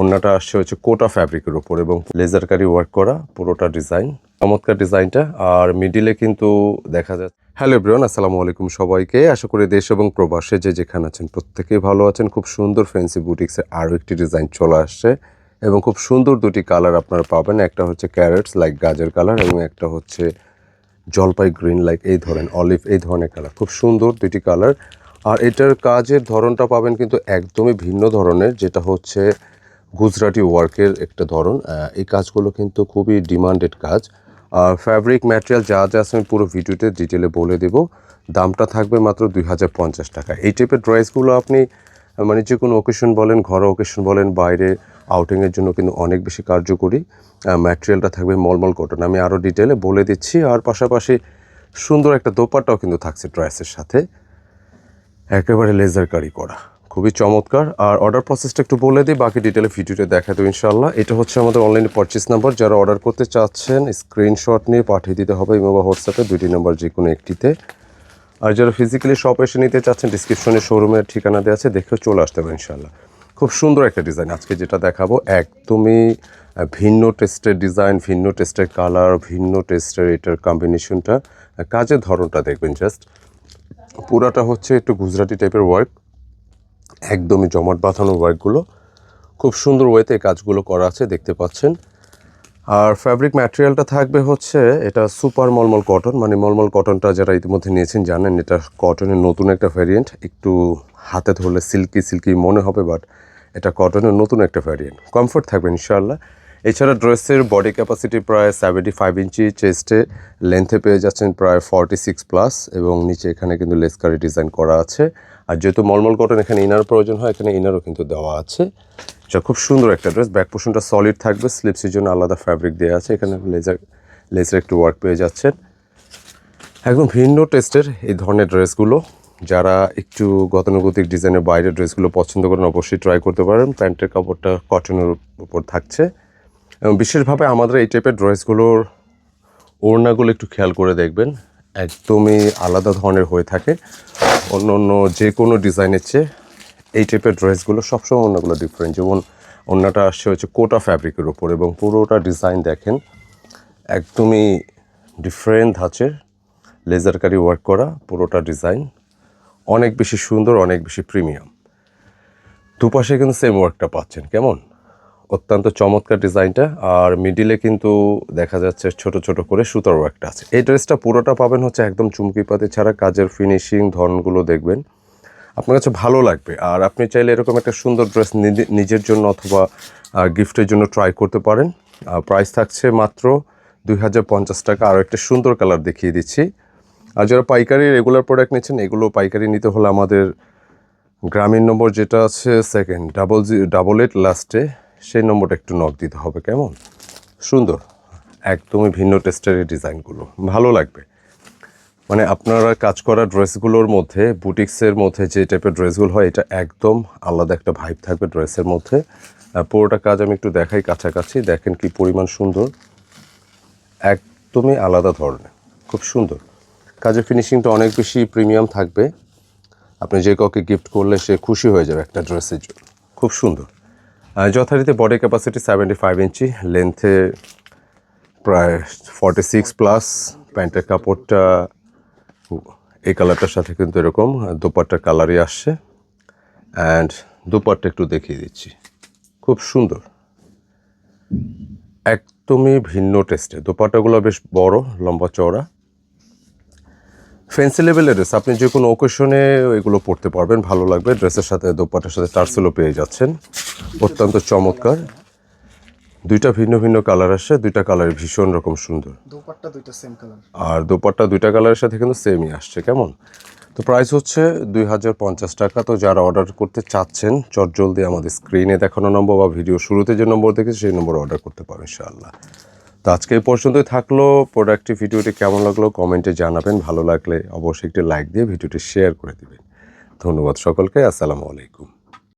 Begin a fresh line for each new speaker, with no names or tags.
অন্যটা আসছে হচ্ছে কোটা ফ্যাব্রিকের উপর এবং লেজারকারি ওয়ার্ক করা পুরোটা ডিজাইন চমৎকার ডিজাইনটা আর মিডিলে কিন্তু দেখা যাচ্ছে হ্যালো ব্রিয়ন আসসালামু আলাইকুম সবাইকে। আশা করি দেশ এবং প্রবাসে যে যেখানে আছেন প্রত্যেকেই ভালো আছেন। খুব সুন্দর ফ্যান্সি বুটিক্সে আরও একটি ডিজাইন চলে আসছে এবং খুব সুন্দর দুটি কালার আপনারা পাবেন। একটা হচ্ছে ক্যারেটস লাইক গাজর কালার এবং একটা হচ্ছে জলপাই গ্রিন লাইক এই ধরনের অলিভ এই ধরনের কালার খুব সুন্দর দুটি কালার আর এটার কাজের ধরনটা পাবেন কিন্তু একদমই ভিন্ন ধরনের, যেটা হচ্ছে গুজরাটি ওয়ার্কের একটা ধরন এই কাজগুলো কিন্তু খুবই ডিমান্ডেড কাজ। আর ফ্যাব্রিক ম্যাটেরিয়াল যা যা আছে আমি পুরো ভিডিওতে ডিটেলে বলে দেব। দামটা থাকবে মাত্র দুই হাজার পঞ্চাশ টাকা। এই টাইপের ড্রেসগুলো আপনি মানে যে কোনো ওকেশন বলেন ঘর ওকেশন বলেন, বাইরে আউটিংয়ের জন্য কিন্তু অনেক বেশি কার্যকরী ম্যাটেরিয়ালটা থাকবে মলমল কটন আমি আরও ডিটেলে বলে দিচ্ছি। আর পাশাপাশি সুন্দর একটা দোপাট্টাও কিন্তু থাকছে ড্রেসের সাথে। একেবারে লেজার কারি করা। খুবই চমৎকার। আর অর্ডার প্রসেসটা একটু বলে দিই, বাকি ডিটেলে ভিডিওতে দেখা দেবো ইনশাল্লাহ এটা হচ্ছে আমাদের অনলাইনে পারচেস নাম্বার যারা অর্ডার করতে চাচ্ছেন স্ক্রিনশট নিয়ে পাঠিয়ে দিতে হবে ইমো বা হোয়াটসঅ্যাপে দুটি নাম্বার যে কোনো একটিতে। আর যারা ফিজিক্যালি শপ এসে নিতে চাচ্ছেন ডিসক্রিপশনে শোরুমের ঠিকানা দেওয়া আছে, দেখেও চলে আসতে হবে ইনশাল্লাহ খুব সুন্দর একটা ডিজাইন আজকে যেটা দেখাবো, একদমই ভিন্ন টেস্টের ডিজাইন ভিন্ন টেস্টের কালার ভিন্ন টেস্টের এটার কম্বিনেশনটা কাজের ধরনটা দেখবেন জাস্ট পুরাটা হচ্ছে একটু গুজরাটি টাইপের ওয়ার্ক একদমই জমাট বাঁধানো ওয়ার্কগুলো খুব সুন্দর ওয়েতে কাজগুলো করা আছে, দেখতে পাচ্ছেন। আর ফ্যাব্রিক ম্যাটেরিয়ালটা থাকবে হচ্ছে, এটা সুপার মলমল কটন মানে মলমল কটনটা যারা ইতিমধ্যে নিয়েছেন জানেন, এটা কটনের নতুন একটা ভ্যারিয়েন্ট একটু হাতে ধরলে সিল্কি সিল্কি মনে হবে বাট এটা কটনের নতুন একটা ভ্যারিয়েন্ট কমফোর্ট থাকবে ইনশাআল্লাহ। এছাড়া ড্রেসের বডি ক্যাপাসিটি প্রায় সেভেন্টি ফাইভ ইঞ্চি চেস্টে লেন্থে পেয়ে যাচ্ছেন প্রায় ফর্টি সিক্স প্লাস এবং নিচে এখানে কিন্তু লেসকারি ডিজাইন করা আছে। আর যেহেতু মলমল কটন এখানে ইনার প্রয়োজন হয়, এখানে ইনারও কিন্তু দেওয়া আছে। এটা খুব সুন্দর একটা ড্রেস ব্যাক পোর্শনটা সলিড থাকবে স্লিপসের জন্য আলাদা ফ্যাব্রিক দেওয়া আছে, এখানে লেজার লেজার একটু ওয়ার্ক পেয়ে যাচ্ছেন। একদম ভিন্ন টেস্টের এই ধরনের ড্রেসগুলো যারা একটু গতানুগতিক ডিজাইনের বাইরের ড্রেসগুলো পছন্দ করেন, অবশ্যই ট্রাই করতে পারেন। প্যান্টের কাপড়টা কটনের উপর থাকছে। বিশেষভাবে আমাদের এই টাইপের ড্রেসগুলোর ওড়নাগুলো একটু খেয়াল করে দেখবেন। একদমই আলাদা ধরনের হয়ে থাকে। অন্য অন্য যে কোনো ডিজাইনের চেয়ে এই টাইপের ড্রেসগুলো সবসময় অন্যগুলো ডিফারেন্ট যেমন অন্যটা আসছে হচ্ছে কোটা ফ্যাব্রিকের ওপর এবং পুরোটা ডিজাইন দেখেন, একদমই ডিফারেন্ট ধাঁচের লেজারকারি ওয়ার্ক করা পুরোটা ডিজাইন অনেক বেশি সুন্দর, অনেক বেশি প্রিমিয়াম দুপাশে কিন্তু সেম ওয়ার্কটা পাচ্ছেন, কেমন? অত্যন্ত চমৎকার ডিজাইনটা। আর মিডিলে কিন্তু দেখা যাচ্ছে ছোট ছোট করে সুতার ওয়ার্কটা আছে। এই ড্রেসটা পুরোটা পাবেন হচ্ছে একদম চুমকি পাতি ছাড়া, কাজের ফিনিশিং ধরনগুলো দেখবেন। আপনার কাছে ভালো লাগবে। আর আপনি চাইলে এরকম একটা সুন্দর ড্রেস নিজের জন্য অথবা গিফটের জন্য ট্রাই করতে পারেন। প্রাইস থাকছে মাত্র দুই হাজার পঞ্চাশ টাকা। আর একটা সুন্দর কালার দেখিয়ে দিচ্ছি। আর যারা পাইকারি রেগুলার প্রোডাক্ট নিচ্ছেন, এগুলো পাইকারি নিতে হলে আমাদের গ্রামীণ নম্বর যেটা আছে second double G double eight লাস্টে সেই নম্বরটা একটু নক দিতে হবে, কেমন? সুন্দর। একদমই ভিন্ন টেস্টের ডিজাইনগুলো। ভালো লাগবে। মানে আপনারা কাজ করা ড্রেসগুলোর মধ্যে, বুটিক্সের মধ্যে যে টাইপের ড্রেসগুলো হয়, এটা একদম আলাদা একটা ভাইব থাকবে ড্রেসের মধ্যে। পুরোটা কাজ আমি একটু দেখাই কাছাকাছি। দেখেন কি পরিমাণ সুন্দর। একদমই আলাদা ধরনের। খুব সুন্দর। কাজের ফিনিশিংটা অনেক বেশি প্রিমিয়াম থাকবে। আপনি যে কাউকে গিফট করলে সে খুশি হয়ে যাবে একটা ড্রেসের জন্য। খুব সুন্দর। যথারীতি body capacity seventy five inch লেন্থে প্রায় ফর্টি সিক্স প্লাস প্যান্টের কাপড়টা এই কালারটার সাথে কিন্তু এরকম দোপাট্টার কালারই আসছে। অ্যান্ড দোপাট্টা একটু দেখিয়ে দিচ্ছি। খুব সুন্দর। একদমই ভিন্ন টেস্টে দোপাট্টাগুলো বেশ বড়, লম্বা চওড়া। ফেন্সি লেভেলের ড্রেস আপনি যে কোনো ওকেশনে এগুলো পরতে পারবেন ভালো লাগবে। ড্রেসের সাথে দোপাটার সাথে টার্সেলও পেয়ে যাচ্ছেন। অত্যন্ত চমৎকার। দুইটা ভিন্ন ভিন্ন কালার আসছে দুইটা কালার ভীষণ রকম সুন্দর।
দোপাট্টা দুইটা সেম কালার
আর দোপাট্টা দুইটা কালারের সাথে কিন্তু সেমই আসছে কেমন? তো প্রাইস হচ্ছে দুই হাজার পঞ্চাশ টাকা। তো যারা অর্ডার করতে চাচ্ছেন চট জলদি আমাদের স্ক্রিনে দেখানো নম্বর বা ভিডিও শুরুতে যে নম্বর দেখেছি সেই নম্বর অর্ডার করতে পারো ইনশাআল্লাহ। তো আজকে এই পর্যন্তই থাকল। প্রোডাক্টটি ভিডিওটি কেমন লাগল কমেন্টে জানাবেন। ভালো লাগলে অবশ্যই একটি লাইক দিয়ে ভিডিওটি শেয়ার করে দেবেন। ধন্যবাদ সকলকে। আসসালামু আলাইকুম।